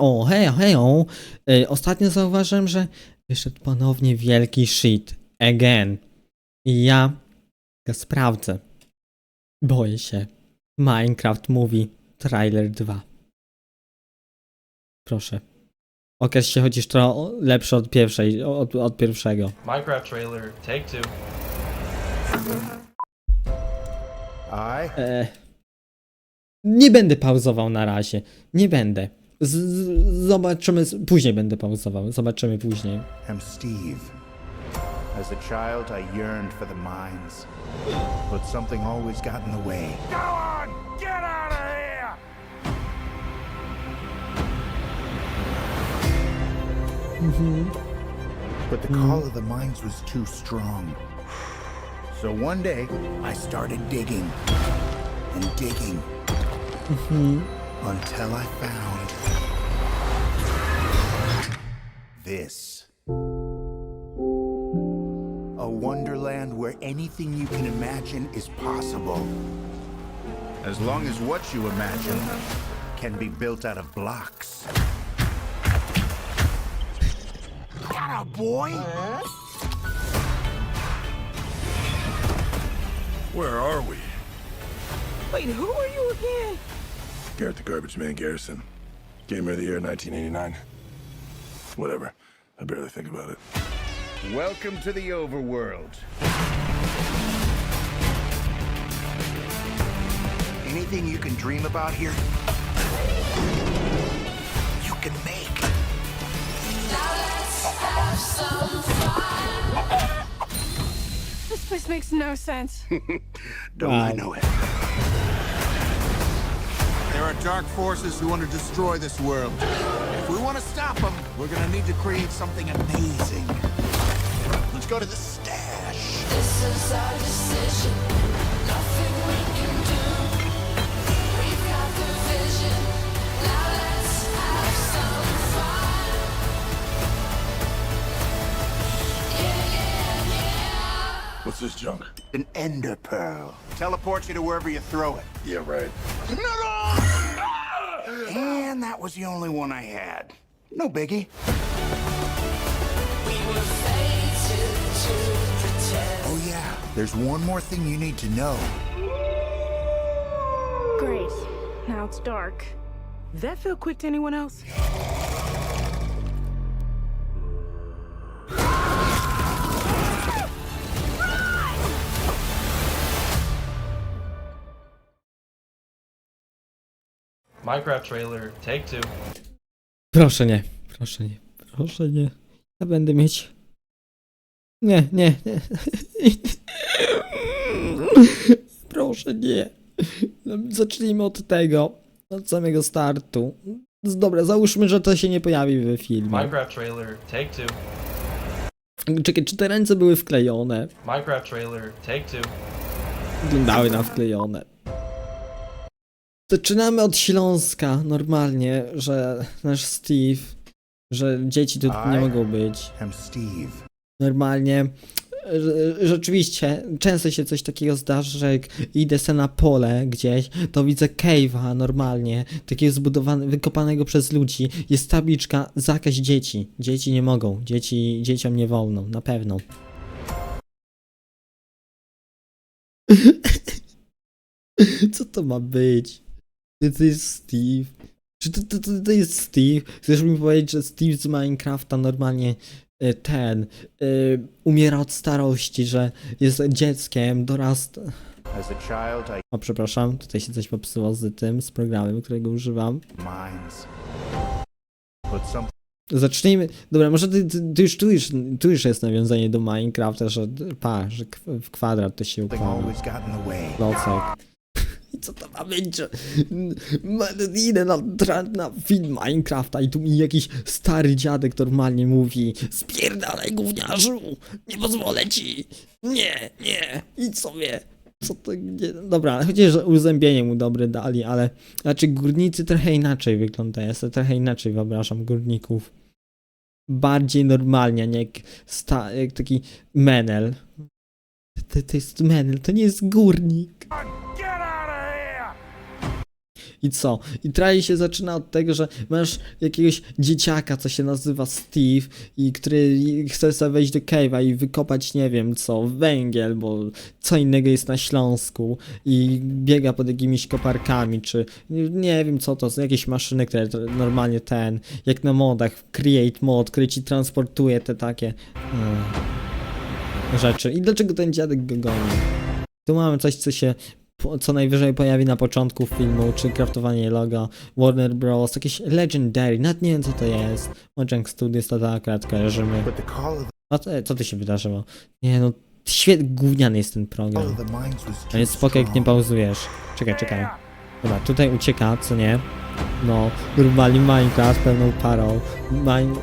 O, hej, hej, o. Ej, Ostatnio zauważyłem, że wyszedł ponownie wielki shit. Again. I ja go sprawdzę. Boję się. Minecraft Movie Trailer 2. Proszę. Okaz się chociaż trochę lepszy od pierwszej, od, od pierwszego. Minecraft trailer, take two. I E, nie będę pauzował na razie. Nie będę. Z, z, zobaczymy. z- Później będę pauzował. Zobaczymy później. am Steve. As a child, I yearned for the mines, but something always got in the way. Go on! Get out of here! But the call of the mines was too strong. So one day, I started digging and digging Mm-hmm. until I found this. A wonderland where anything you can imagine is possible. As long as what you imagine can be built out of blocks. Got a boy! Where are we? Wait, who are you again? Garrett the Garbage Man Garrison. Gamer of the Year 1989. Whatever. I barely think about it. Welcome to the overworld. Anything you can dream about here, you can make. This place makes no sense. Don't I know it? There are dark forces who want to destroy this world. If we want to stop them, we're going to need to create something amazing. Let's go to the stash. This is our decision. Nothing we can do. We've got the vision. Now let's have some fun. Yeah, yeah, yeah. What's this junk? An ender pearl. Teleports you to wherever you throw it. Yeah, right. And that was the only one I had. No biggie. We were fated to pretend. Oh, yeah. There's one more thing you need to know. Great. Now it's dark. Does that feel quick to anyone else? Minecraft trailer, take two. Proszę nie. Proszę nie. Proszę nie. Ja będę mieć. Nie, nie, nie. Proszę nie. Zacznijmy od tego. Od samego startu. Dobra, załóżmy, że to się nie pojawi we filmie. Minecraft trailer, take two. Czekaj, czy te ręce były wklejone? Minecraft trailer, take two. Wyglądały na wklejone. Zaczynamy od Śląska, normalnie, że nasz Steve, że dzieci tu nie mogą być. Normalnie, rzeczywiście, często się coś takiego zdarza, że jak idę se na pole gdzieś, to widzę cave'a normalnie, takiego zbudowanego, wykopanego przez ludzi, jest tabliczka, zakaz dzieci. Dzieci nie mogą, dzieci, dzieciom nie wolno, na pewno. Co to ma być? Czy to jest Steve? Czy to, to, to, to jest Steve? Chcesz mi powiedzieć, że Steve z Minecrafta normalnie e, ten e, umiera od starości, że jest dzieckiem, dorasta. O, przepraszam, tutaj się coś popsuło z tym, z programem, którego używam. Zacznijmy. Dobra, może ty, ty, ty już, tu, już, tu już jest nawiązanie do Minecrafta, że pa, że w kwadrat to się układa. Klocek. Co to ma być, że idę na, na film Minecrafta i tu mi jakiś stary dziadek normalnie mówi Spierdalaj gówniarzu, nie pozwolę ci, nie, nie, idź sobie. Co to, gdzie, dobra, chociaż uzębienie mu dobre dali, ale znaczy górnicy trochę inaczej wyglądają, ja sobie trochę inaczej wyobrażam górników. Bardziej normalnie, nie jak, sta, jak taki menel. To, to jest menel, to nie jest górnik. I co? I traj się zaczyna od tego, że masz jakiegoś dzieciaka, co się nazywa Steve i który chce sobie wejść do cave'a i wykopać, nie wiem co, węgiel, bo co innego jest na Śląsku i biega pod jakimiś koparkami, czy nie wiem co to, jakieś maszyny, które normalnie ten, jak na modach, create mod, który ci transportuje te takie mm, rzeczy. I dlaczego ten dziadek go goni? Tu mamy coś, co się co najwyżej pojawi na początku filmu, czy kraftowanie logo, Warner Bros., jakieś Legendary, nawet nie wiem co to jest. Mojang Studios to tak akurat kojarzymy. A to, co tu się wydarzyło? Nie no, świetnie gówniany jest ten program. A więc spoko jak nie pauzujesz. Czekaj, czekaj. Dobra, tutaj ucieka, co nie? No, normalnie Minecraft pełną parą. Mine...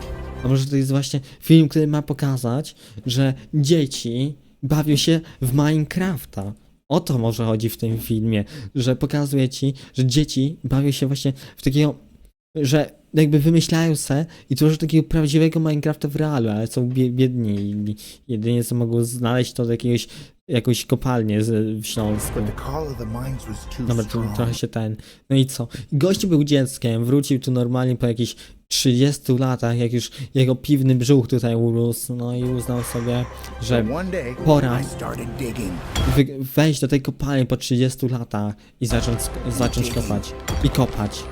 A może to jest właśnie film, który ma pokazać, że dzieci bawią się w Minecrafta. O to może chodzi w tym filmie, że pokazuje ci, że dzieci bawią się właśnie w takiego, że jakby wymyślają se i tworzą takiego prawdziwego Minecrafta w realu, ale są bie biedni i jedynie co mogą znaleźć to jakiegoś, jakąś kopalnię z, w Śląsku. Dobra, strong. trochę się ten. No i co? Gościu był dzieckiem, wrócił tu normalnie po jakichś 30 latach, jak już jego piwny brzuch tutaj urósł, no i uznał sobie, że pora wejść do tej kopalni po 30 latach i zacząć, zacząć kopać. I kopać.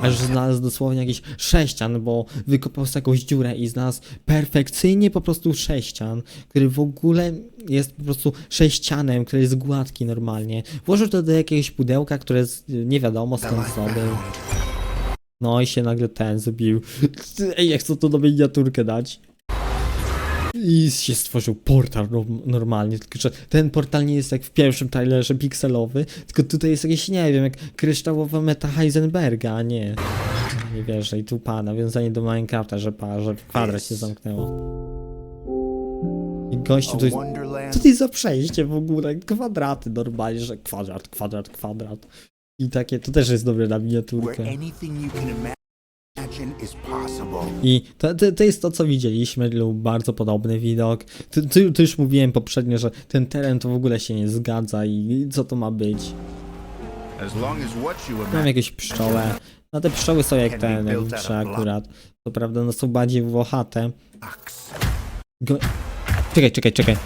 Aż znalazł dosłownie jakiś sześcian, bo wykopał sobie jakąś dziurę i znalazł perfekcyjnie po prostu sześcian, który w ogóle jest po prostu sześcianem, który jest gładki normalnie. Włożył to do jakiegoś pudełka, które z, nie wiadomo skąd zdobył. No i się nagle ten zbił. Ej, jak chcę to do miniaturkę dać. I się stworzył portal no, normalnie, tylko że ten portal nie jest jak w pierwszym trailerze pikselowy, tylko tutaj jest jakieś, nie wiem, jak kryształowa meta Heisenberga, a nie. Nie wierzę, i tu pa, nawiązanie do Minecrafta, że pa, że kwadrat się zamknęło. I gościu to jest... Co to jest za przejście w ogóle? Kwadraty normalnie, że kwadrat, kwadrat, kwadrat. I takie, to też jest dobre na miniaturkę. I to, to, to jest to, co widzieliśmy, lub bardzo podobny widok. Tu, tu, tu już mówiłem poprzednio, że ten teren to w ogóle się nie zgadza i co to ma być. Mam jakieś pszczołę. No te pszczoły są jak ten, jak akurat. To prawda, no są bardziej włochate. Go... Czekaj, czekaj, czekaj.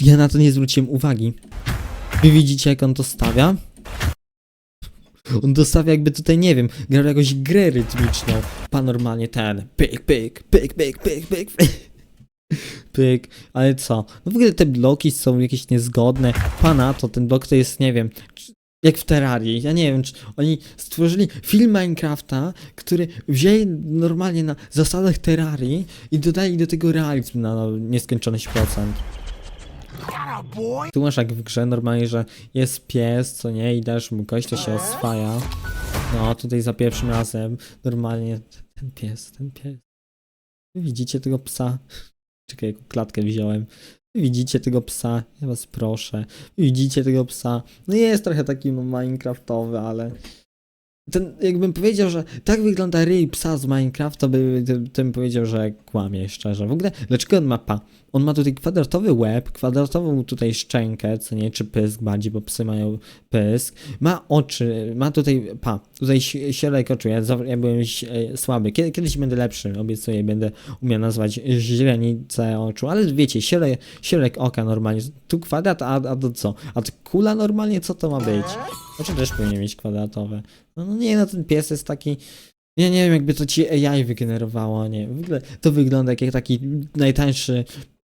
Ja na to nie zwróciłem uwagi. Wy widzicie, jak on to stawia? On dostawia jakby tutaj, nie wiem, grał jakąś grę rytmiczną. Pan normalnie ten. Pyk, pyk, pyk, pyk, pyk, pyk. pyk. Ale co? No w ogóle te bloki są jakieś niezgodne. Pana to ten blok to jest, nie wiem, jak w Terrarii. Ja nie wiem, czy oni stworzyli film Minecrafta, który wzięli normalnie na zasadach Terrarii i dodali do tego realizm na nieskończoność procent. Tu masz jak w grze normalnie, że jest pies, co nie, i dasz mu kość, się oswaja. No, tutaj za pierwszym razem normalnie ten pies, ten pies. Widzicie tego psa? Czekaj, jaką klatkę wziąłem. Widzicie tego psa? Ja was proszę. Widzicie tego psa? No jest trochę taki minecraftowy, ale... Ten, jakbym powiedział, że tak wygląda ryj psa z Minecraft, to by, to, to bym powiedział, że kłamie szczerze. W ogóle, dlaczego on ma pa? On ma tutaj kwadratowy łeb, kwadratową tutaj szczękę, co nie, czy pysk bardziej, bo psy mają pysk. Ma oczy, ma tutaj, pa, tutaj środek oczu, ja, ja byłem e, słaby. Kiedy, kiedyś będę lepszy, obiecuję, będę umiał nazwać źrenicę oczu, ale wiecie, środek, środek oka normalnie, tu kwadrat, a, a to co? A to kula normalnie, co to ma być? Oczy też powinien mieć kwadratowe. No, no nie, no ten pies jest taki... Ja nie wiem, jakby to ci AI wygenerowało, nie. W ogóle to wygląda jak taki najtańszy.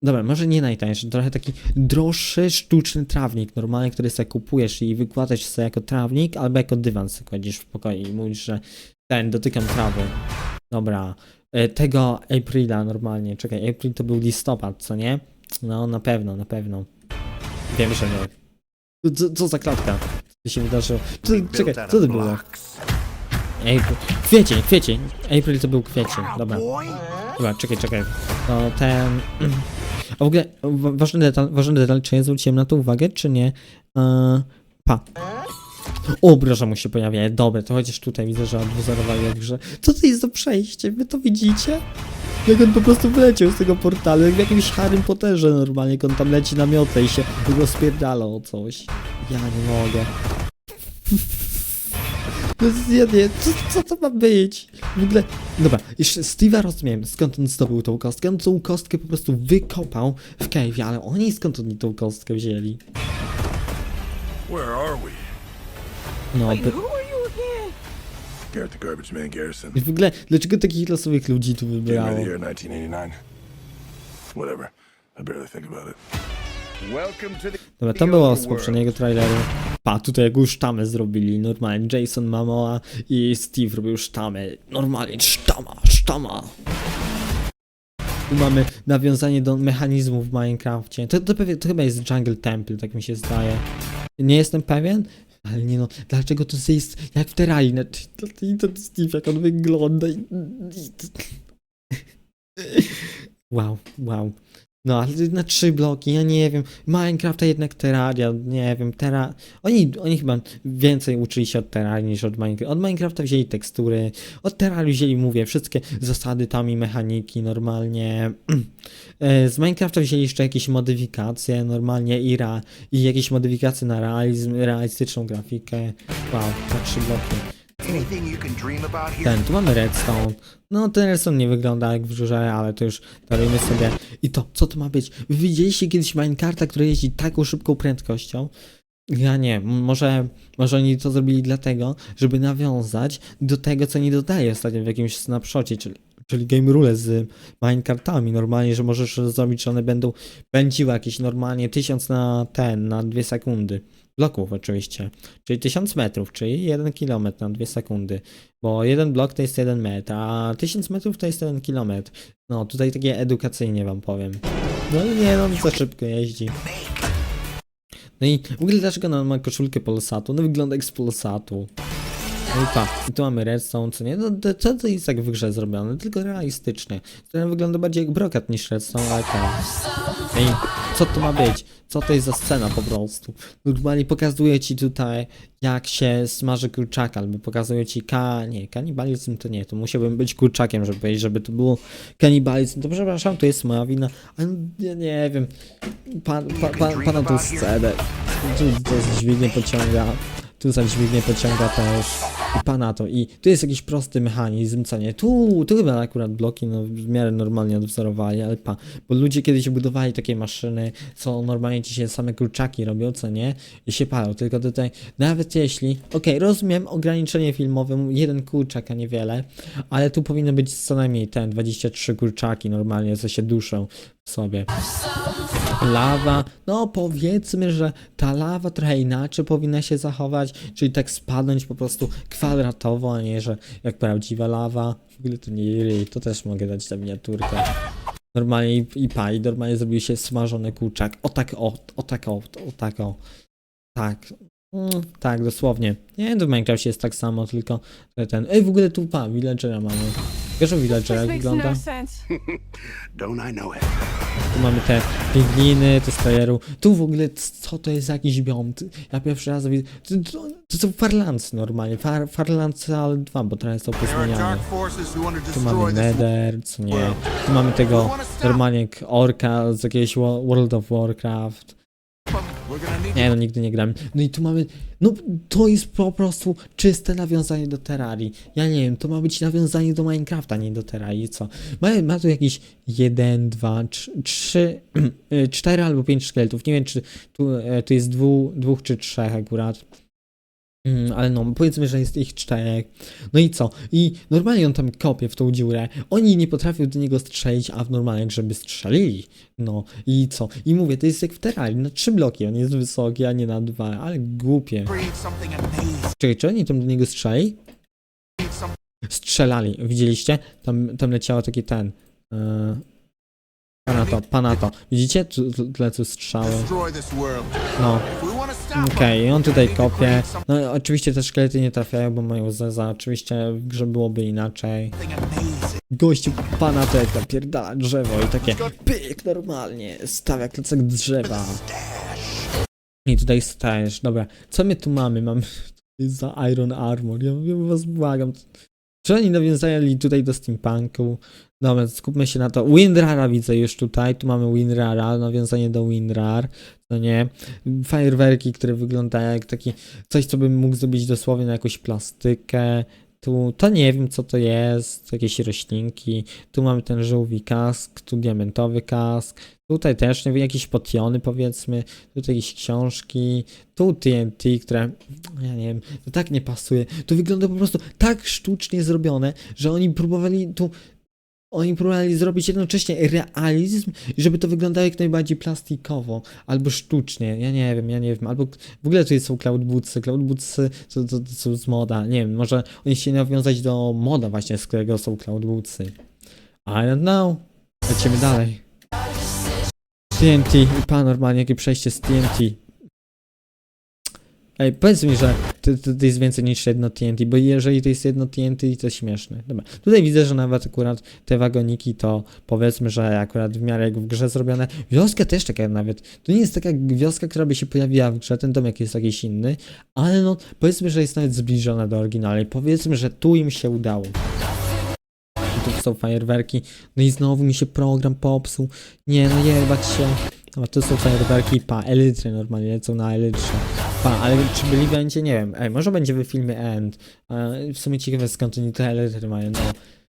Dobra, może nie najtańszy, trochę taki droższy, sztuczny trawnik, normalnie, który sobie kupujesz i wykładasz sobie jako trawnik, albo jako dywan sobie kładziesz w pokoju i mówisz, że ten, dotykam trawy. Dobra, e, tego Aprila normalnie, czekaj, April to był listopad, co nie? No, na pewno, na pewno. Wiem, że nie. Co, co za klatka? Co się wydarzyło? Co, czekaj, co to było? April. Kwiecień, kwiecień. April to był kwiecień, dobra. Dobra, czekaj, czekaj. To ten... A w ogóle wa- ważny detal, ważny detal, czy ja zwróciłem na to uwagę, czy nie? Eee, pa. O, broża mu się pojawia. Dobra, to chociaż tutaj widzę, że odwzorowali jak grze. Co to jest za przejście? Wy to widzicie? Jak on po prostu wyleciał z tego portalu, jak w jakimś Harrym Potterze normalnie, jak on tam leci na miotle i się rozpierdala o coś. Ja nie mogę. No ja nie, co, co to ma być? W ogóle, dobra, jeszcze Steve'a rozumiem, skąd on zdobył tą kostkę. On tą kostkę po prostu wykopał w cave'ie, ale oni skąd oni tą kostkę wzięli? Where are we? No, Wait, by, who are you again? Garrett the Garbage Man Garrison. w ogóle, dlaczego takich losowych ludzi tu Came out wybrało? the year 1989. Whatever. I barely think about it. Welcome to the Dobra, to było z poprzedniego traileru. Pa, tutaj jakąś sztamę zrobili, normalnie. Jason Momoa i Steve robił sztamę. Normalnie, sztama, sztama. Tu mamy nawiązanie do mechanizmów w Minecrafcie. To, to, to chyba jest Jungle Temple, tak mi się zdaje. Nie jestem pewien, ale nie no, dlaczego to jest jak w Terrarii? I ten Steve, jak on wygląda. Wow, wow. No, ale na trzy bloki, ja nie wiem. Minecraft, jednak Terraria, nie wiem, Terra... Oni, oni chyba więcej uczyli się od Terrarii niż od Minecrafta. Od Minecrafta wzięli tekstury, od Terrarii wzięli, mówię, wszystkie zasady tam i mechaniki normalnie. E, Z Minecrafta wzięli jeszcze jakieś modyfikacje normalnie i, ra, i jakieś modyfikacje na realizm, realistyczną grafikę. Wow, na trzy bloki. Ten, tu mamy redstone. No, ten redstone nie wygląda jak w żurze, ale to już darujmy sobie. I to, co to ma być? Widzieliście kiedyś Minecarta, który jeździ taką szybką prędkością? Ja nie, może, może oni to zrobili dlatego, żeby nawiązać do tego, co nie dodaje ostatnio w jakimś snapshocie, czyli, czyli game rule z Minecartami. Normalnie, że możesz zrobić, że one będą pędziły jakieś normalnie 1000 na ten, na 2 sekundy. Bloków oczywiście. Czyli 1000 metrów, czyli 1 km na 2 sekundy. Bo jeden blok to jest 1 metr, a 1000 metrów to jest 1 kilometr. No, tutaj takie edukacyjnie wam powiem. No nie, no za szybko jeździ. No i w ogóle dlaczego on ma koszulkę Polsatu? No wygląda jak z Polsatu. No i tak, i tu mamy redstone, co nie? No to, to, to jest jak w grze zrobione, tylko realistycznie. To wygląda bardziej jak brokat niż redstone, ale tak. Ej, co to ma być? Co to jest za scena po prostu? Normalnie pokazuje ci tutaj, jak się smaży kurczaka, albo pokazuje ci ka... nie, kanibalizm to nie, to musiałbym być kurczakiem, żeby powiedzieć, żeby to było kanibalizm. To przepraszam, to jest moja wina, ale nie wiem. Pan, pa, pa, pana tą scenę. To dźwignię pociąga. Tu za dźwignię pociąga też. I pana to. I tu jest jakiś prosty mechanizm, co nie? Tu, tu chyba akurat bloki no, w miarę normalnie odwzorowali, ale pa. Bo ludzie kiedyś budowali takie maszyny, co normalnie ci się same kurczaki robią, co nie? I się palą. Tylko tutaj, nawet jeśli, okej, rozumiem ograniczenie filmowe, jeden kurczak, a niewiele, ale tu powinno być co najmniej ten, 23 kurczaki normalnie, co się duszą sobie. Lawa, no powiedzmy, że ta lawa trochę inaczej powinna się zachować, czyli tak spadnąć po prostu kwadratowo, a nie, że jak prawdziwa lawa. W ogóle to nie to też mogę dać tę miniaturkę. Normalnie i, i pa, i normalnie zrobił się smażony kurczak. O tak, o, o tak, o, o tak, o. Tak. Mm, tak, dosłownie. Nie, to w Minecrafcie jest tak samo, tylko że ten... Ej, w ogóle tu pa, villagera mamy. Wiesz o villagera jak wygląda? no sense. Don't I know it? Tu mamy te pingwiny, te stajeru. Tu w ogóle co to jest za jakiś biom? Ty- Ja pierwszy raz widzę. To, to, to są farlancy normalnie. Far, farlancy, ale dwa, bo trochę są There are pozmieniane. dark forces who want to Tu mamy this Nether, co nie. Tu mamy tego normalnie jak orka z jakiegoś Wo- World of Warcraft. Nie no, nigdy nie grałem. No i tu mamy, no to jest po prostu czyste nawiązanie do Terrarii. Ja nie wiem, to ma być nawiązanie do Minecrafta, nie do Terrarii, co? Ma, ma tu jakieś 1, 2, 3, 4 albo 5 szkieletów. Nie wiem, czy tu, e, tu jest dwu, dwóch czy trzech akurat. Mm, ale no, powiedzmy, że jest ich czterech. No i co? I normalnie on tam kopie w tą dziurę. Oni nie potrafią do niego strzelić, a w normalnie, żeby strzelili. No i co? I mówię, to jest jak w Terrarii, na trzy bloki. On jest wysoki, a nie na dwa, ale głupie. Czekaj, czy oni tam do niego strzeli? Strzelali, widzieliście? Tam, tam leciało taki ten. Yy... Panato, panato. Widzicie? Tu, tu strzały. No. Okej, them, on tutaj kopie. No oczywiście te szkielety nie trafiają, bo mają zeza. Oczywiście w grze byłoby inaczej. Gościu pana to jak drzewo i takie pyk normalnie, stawia klocek drzewa. I tutaj stash, dobra. Co my tu mamy? Mamy za Iron Armor. Ja, ja was błagam. Czy oni nawiązali tutaj do steampunku? Dobra, skupmy się na to. Winrara widzę już tutaj. Tu mamy Winrara, nawiązanie do Winrar. No nie. Fajerwerki, które wyglądają jak taki coś, co bym mógł zrobić dosłownie na jakąś plastykę. Tu to nie wiem, co to jest. Jakieś roślinki. Tu mamy ten żółwi kask, tu diamentowy kask. Tutaj też nie wiem, jakieś potiony powiedzmy. Tutaj jakieś książki. Tu TNT, które ja nie wiem, to tak nie pasuje. To wygląda po prostu tak sztucznie zrobione, że oni próbowali tu oni próbowali zrobić jednocześnie realizm, żeby to wyglądało jak najbardziej plastikowo, albo sztucznie, ja nie wiem, ja nie wiem, albo w ogóle to są cloudbootsy, cloudbootsy to, to, to są z moda, nie wiem, może oni chcieli nawiązać do moda właśnie, z którego są cloudbootsy. I don't know. Lecimy dalej. TNT, i pan normalnie, jakie przejście z TNT. Ej, powiedz mi, że to, to, to jest więcej niż jedno TNT, bo jeżeli to jest jedno TNT, to śmieszne. Dobra. Tutaj widzę, że nawet akurat te wagoniki to powiedzmy, że akurat w miarę jak w grze zrobione. Wioska też taka nawet. To nie jest taka wioska, która by się pojawiła w grze, ten domek jest jakiś inny, ale no powiedzmy, że jest nawet zbliżona do oryginalnej. Powiedzmy, że tu im się udało. Tu są fajerwerki. No i znowu mi się program popsuł. Nie no jebać się. Dobra, tu są fajerwerki, pa, elitry normalnie lecą na elitrze. Pa, ale czy byli będzie, nie wiem, ej, może będzie w filmie End. E, w sumie ciekawe skąd oni te elitry mają, no.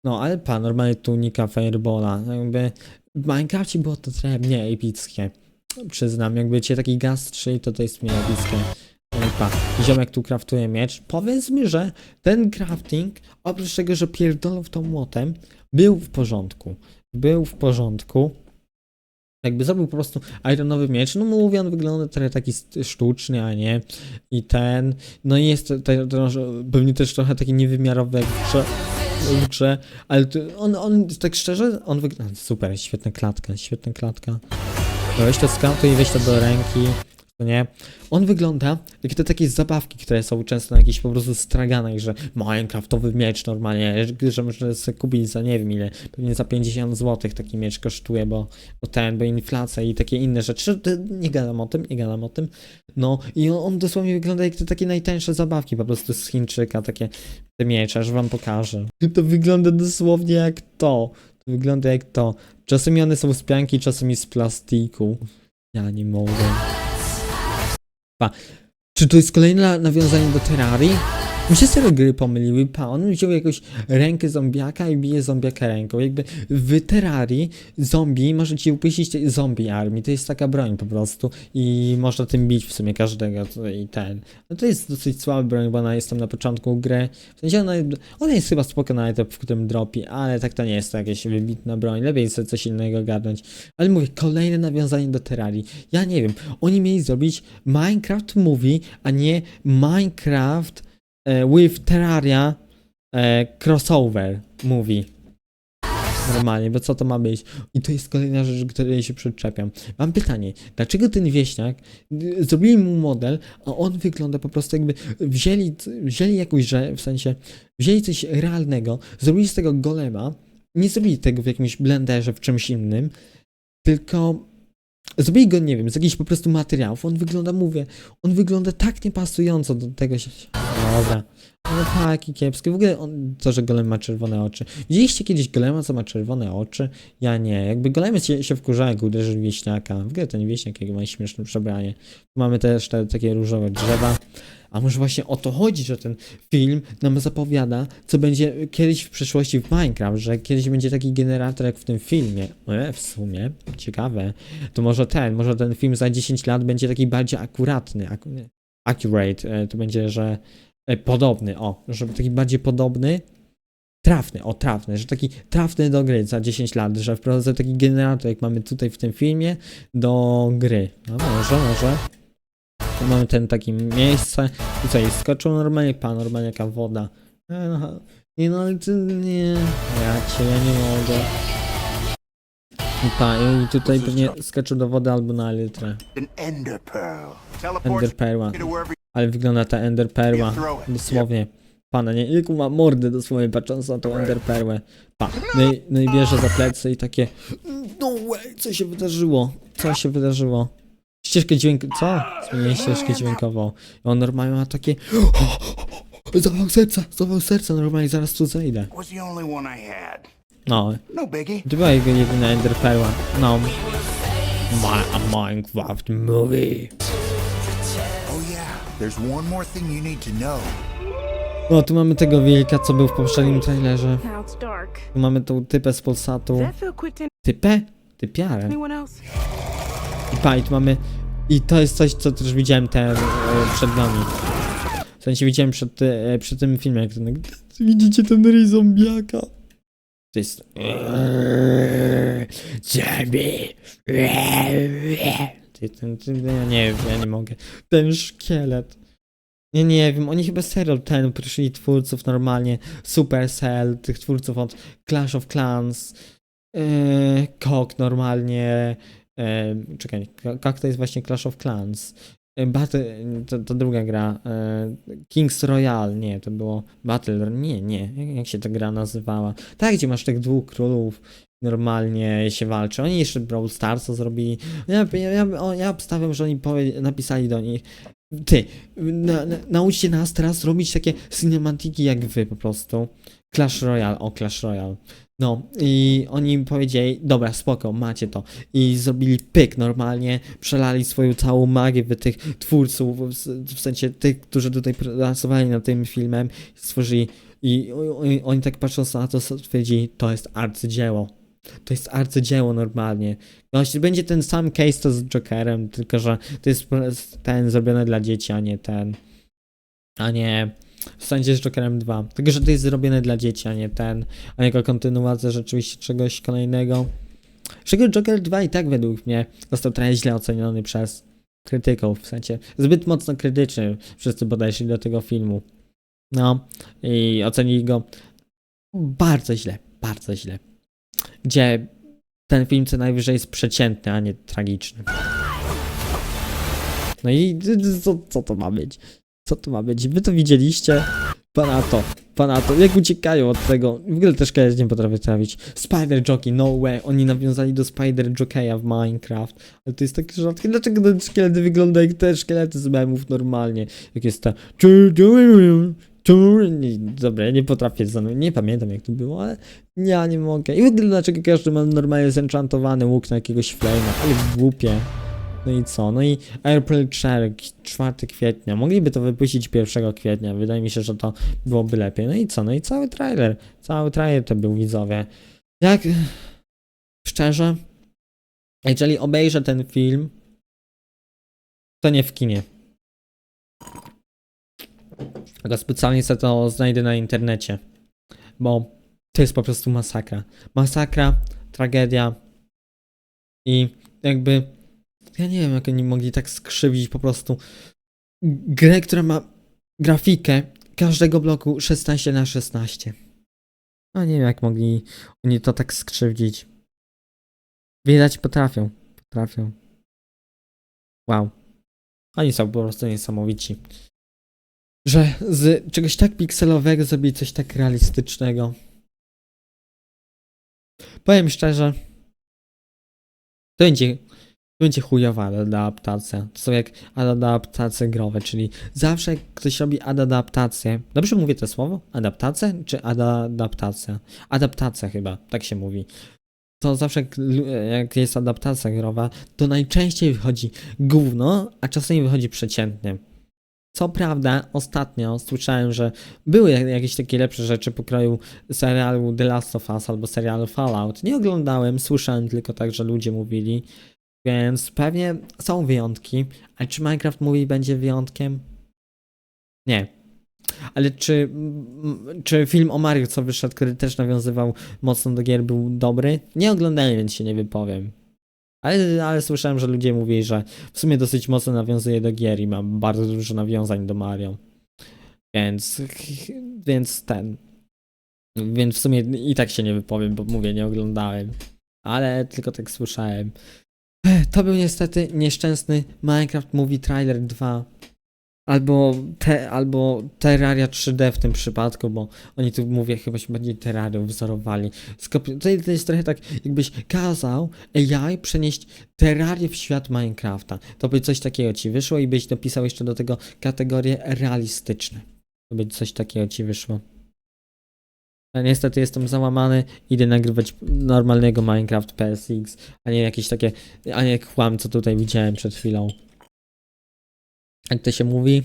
No, ale pa, normalnie tunika Firebola. Jakby w Minecrafcie było to trochę mniej epickie. Przyznam, jakby cię taki gaz strzeli, to to jest mniej epickie. No i pa, ziomek tu kraftuje miecz. Powiedzmy, że ten crafting, oprócz tego, że pierdolą w tą młotem, był w porządku. Był w porządku. Jakby zrobił po prostu ironowy miecz, no mówię, on wygląda trochę taki sztuczny, a nie. I ten, no i jest to, pewnie też trochę taki niewymiarowy jak w grze, ale on, on, tak szczerze, on wygląda, super, świetna klatka, świetna klatka. Weź to skautuj i weź to do ręki, nie? On wygląda jak te takie zabawki, które są często na jakichś po prostu straganach, że Minecraftowy miecz normalnie, że- można sobie kupić za nie wiem ile, pewnie za 50 zł taki miecz kosztuje, bo, bo ten, bo inflacja i takie inne rzeczy, nie gadam o tym, nie gadam o tym. No i on, on dosłownie wygląda jak te takie najtańsze zabawki po prostu z Chińczyka, takie te miecze, aż wam pokażę. To wygląda dosłownie jak to. To wygląda jak to. Czasami one są z pianki, czasami z plastiku. Ja nie mogę. Czy to jest kolejne nawiązanie do Terrarii? Mi się serio gry pomyliły. Pa, on wziął jakąś rękę zombiaka i bije zombiaka ręką. Jakby w Terrarii zombie może ci upuścić tej zombie armii. To jest taka broń po prostu i można tym bić w sumie każdego i ten. No to jest dosyć słaba broń, bo ona jest tam na początku gry. W sensie ona, ona jest chyba spoko na etap, w którym dropi, ale tak to nie jest to jakaś wybitna broń. Lepiej sobie coś innego garnąć. Ale mówię, kolejne nawiązanie do Terrarii. Ja nie wiem, oni mieli zrobić Minecraft Movie, a nie Minecraft with Terraria e, crossover movie. Normalnie, bo co to ma być? I to jest kolejna rzecz, której się przyczepiam. Mam pytanie, dlaczego ten wieśniak, y, zrobili mu model, a on wygląda po prostu jakby wzięli, wzięli jakąś rzecz, w sensie wzięli coś realnego, zrobili z tego golema, nie zrobili tego w jakimś blenderze, w czymś innym, tylko zrobili go, nie wiem, z jakichś po prostu materiałów. On wygląda, mówię, on wygląda tak niepasująco do tego się... Dobra. No taki kiepski. W ogóle on, to, że golem ma czerwone oczy. Widzieliście kiedyś golema, co ma czerwone oczy? Ja nie. Jakby golemy się, się wkurzają, jak uderzy wieśniaka. W ogóle ten wieśniak, jak ma śmieszne przebranie. Mamy też te takie różowe drzewa. A może właśnie o to chodzi, że ten film nam zapowiada, co będzie kiedyś w przyszłości w Minecraft, że kiedyś będzie taki generator jak w tym filmie. E, w sumie, ciekawe. To może ten, może ten film za 10 lat będzie taki bardziej akuratny. Ak accurate, e, to będzie, że e, podobny, o, żeby taki bardziej podobny, trafny, o trafny, że taki trafny do gry za 10 lat, że wprowadzę taki generator, jak mamy tutaj w tym filmie, do gry. No może, może. Tu mamy ten takie miejsce, tutaj skoczył normalnie, pan normalnie jaka woda. E, no, nie no, ale ty, nie, ja cię, ja nie mogę. I pa, i tutaj pewnie skoczył do wody albo na litrę. Ender pearl. Teleport Ender perła. to Ale wygląda ta Ender Perła. Dosłownie. Pana, nie, jaką ma mordę dosłownie patrząc na tą Ender Perłę. Pa. No i, no i bierze za plecy i takie No way, co się wydarzyło? Co się wydarzyło? Ścieżkę dźwięku, co? Zmienię ścieżkę dźwiękową. I on normalnie ma takie Zawał serca, zawał serca, normalnie zaraz tu zejdę. No, to była jego jedyna enderperła. No. My, a Minecraft movie. Oh yeah, there's one more thing you need to know. No, tu mamy tego wilka, co był w poprzednim trailerze. Tu mamy tą typę z Polsatu. Typę? Typiarę. I mamy... I to jest coś, co też widziałem e, przed nami. W sensie widziałem przed, e, przed tym filmem, jak ten, widzicie ten ryj zombiaka? To jest... Zombie! Ten, ten, ja nie wiem, ja nie mogę. Ten szkielet. Nie, nie wiem, oni chyba serio ten prosili twórców normalnie, Supercell, tych twórców od Clash of Clans, KOK normalnie, yy, czekaj, KOK to jest właśnie Clash of Clans, yy, Battle, to, to druga gra, yy, Kings Royale, nie, to było Battle, nie, nie, jak, jak się ta gra nazywała, tak, gdzie masz tych dwóch królów, normalnie się walczy, oni jeszcze Brawl Starsa zrobili, ja, ja, ja, ja obstawiam, że oni powie, napisali do nich, ty, na, na, nauczcie nas teraz robić takie cinematiki jak wy po prostu. Clash Royale, o Clash Royale. No i oni powiedzieli, dobra, spoko, macie to. I zrobili pyk normalnie, przelali swoją całą magię w tych twórców, w, sensie tych, którzy tutaj pracowali nad tym filmem, stworzyli i oni, tak patrząc na to, stwierdzili, to jest arcydzieło. To jest arcydzieło normalnie. No, będzie ten sam case to z Jokerem, tylko że to jest ten zrobiony dla dzieci, a nie ten. A nie. W sensie z Jokerem 2. Tylko, że to jest zrobione dla dzieci, a nie ten. A jako kontynuacja rzeczywiście czegoś kolejnego. Czego Joker 2 i tak według mnie został trochę źle oceniony przez krytyków. W sensie zbyt mocno krytyczny wszyscy podeszli do tego filmu. No i ocenili go bardzo źle. Bardzo źle. Gdzie ten film co najwyżej jest przeciętny, a nie tragiczny. No i co, co to ma być? Co to ma być? Wy to widzieliście? Pana to, pana to, jak uciekają od tego. W ogóle też kiedyś nie potrafię trafić. Spider Jockey, no way. Oni nawiązali do Spider Jockeya w Minecraft. Ale to jest takie rzadkie. Dlaczego te szkielety wyglądają jak te szkielety z memów normalnie? Jak jest ta... Dobra, ja nie potrafię, nie pamiętam jak to było, ale ja nie mogę. I w ogóle dlaczego każdy ma normalnie zenchantowany łuk na jakiegoś flame'a, ale głupie. No i co? No i April 4, 4 kwietnia. Mogliby to wypuścić 1 kwietnia. Wydaje mi się, że to byłoby lepiej. No i co? No i cały trailer. Cały trailer to był widzowie. Jak szczerze, jeżeli obejrzę ten film, to nie w kinie. Tylko specjalnie sobie to znajdę na internecie. Bo to jest po prostu masakra. Masakra, tragedia. I jakby ja nie wiem, jak oni mogli tak skrzywdzić po prostu grę, która ma grafikę każdego bloku 16 na 16. No nie wiem, jak mogli oni to tak skrzywdzić. Widać, potrafią. Potrafią. Wow. Oni są po prostu niesamowici. Że z czegoś tak pikselowego zrobili coś tak realistycznego. Powiem szczerze, to będzie będzie chujowa adaptacja. To są jak adaptacje growe, czyli zawsze jak ktoś robi adaptację. Dobrze mówię to słowo? Adaptację czy adaptacja? Adaptacja chyba, tak się mówi. To zawsze jak, jest adaptacja growa, to najczęściej wychodzi gówno, a czasami wychodzi przeciętnie. Co prawda, ostatnio słyszałem, że były jak- jakieś takie lepsze rzeczy po kraju serialu The Last of Us albo serialu Fallout. Nie oglądałem, słyszałem tylko tak, że ludzie mówili. Więc pewnie są wyjątki. A czy Minecraft Movie będzie wyjątkiem? Nie. Ale czy, mm, czy film o Mario, co wyszedł, który też nawiązywał mocno do gier, był dobry? Nie oglądałem, więc się nie wypowiem. Ale, ale słyszałem, że ludzie mówili, że w sumie dosyć mocno nawiązuje do gier i ma bardzo dużo nawiązań do Mario. Więc, więc ten. Więc w sumie i tak się nie wypowiem, bo mówię, nie oglądałem. Ale tylko tak słyszałem. To był niestety nieszczęsny Minecraft Movie Trailer 2. Albo, te, albo Terraria 3D w tym przypadku, bo oni tu mówię, chyba się bardziej Terrarią wzorowali. Skopi- to, to jest trochę tak, jakbyś kazał AI przenieść Terrarię w świat Minecrafta. To by coś takiego ci wyszło i byś dopisał jeszcze do tego kategorię realistyczne. to by coś takiego ci wyszło. A niestety jestem załamany, idę nagrywać normalnego Minecraft PSX, a nie jakieś takie, a nie kłam, co tutaj widziałem przed chwilą. Jak to się mówi?